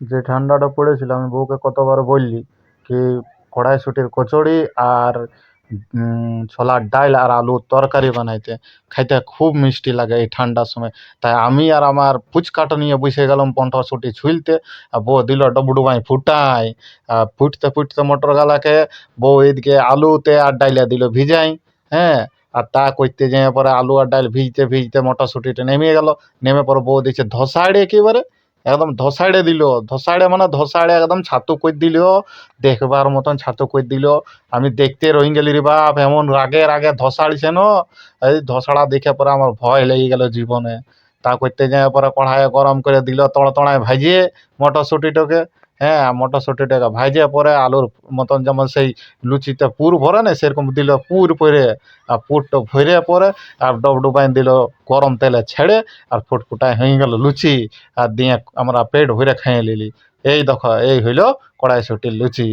যে ঠান্ডাটা পড়েছিল, আমি বউকে কতবার বললি কি কড়াইশুটির কচুরি আর ছোলার ডাল আর আলুর তরকারি বানাইতে। খাইতে খুব মিষ্টি লাগে এই ঠান্ডার সময়। তাই আমি আর আমার ফুচকাটা নিয়ে বসে গেলাম কণ্ঠশুটি ছুলতে আর বউ দিল, ডবডুবাই, ফুটাই। আর ফুটতে ফুটতে মোটর গালাকে বউ এদিকে আলুতে আর ডাইলে দিল, ভিজাই। হ্যাঁ আর তা করতে যেয়ে পরে আলু আর ডাল ভিজতে ভিজতে মটরশুঁটিটা নেমে গেল। নেমে পরে বউ দিচ্ছে ধসাড়ে একেবারে। একদম ধসাড়ে দিল। ধসাড়ে মানে ধসাড়ে একদম ছাতু কই দিল। দেখবার মতন ছাতু কই দিল। আমি দেখতে রহিং গেলি রে বাপ, এমন রাগে রাগে ধসাড়ছে ন। এই ধসাড়া দেখে পরে আমার ভয় লেগে গেল জীবনে। তা করতে যায় পরে কড়াইয়ে গরম করে দিল, তড়তড়ায় ভাজিয়ে মটরশুঁটিটাকে। হ্যাঁ মটরশুঁটিটাকে ভাজে পরে আলুর মতন যেমন সেই লুচিটা পুর ভরে না সেরকম দিল পুর পরে, আর পুরটা ভরে পরে, আর ডব ডবডুবাই দিল গরম তেলে ছেড়ে, আর ফুটফুটায় হয়ে গেল লুচি, আর দিয়ে আমরা পেট ভরে খেয়ে নিলি। এই দেখো, এই হইল কড়াইশুটির লুচি।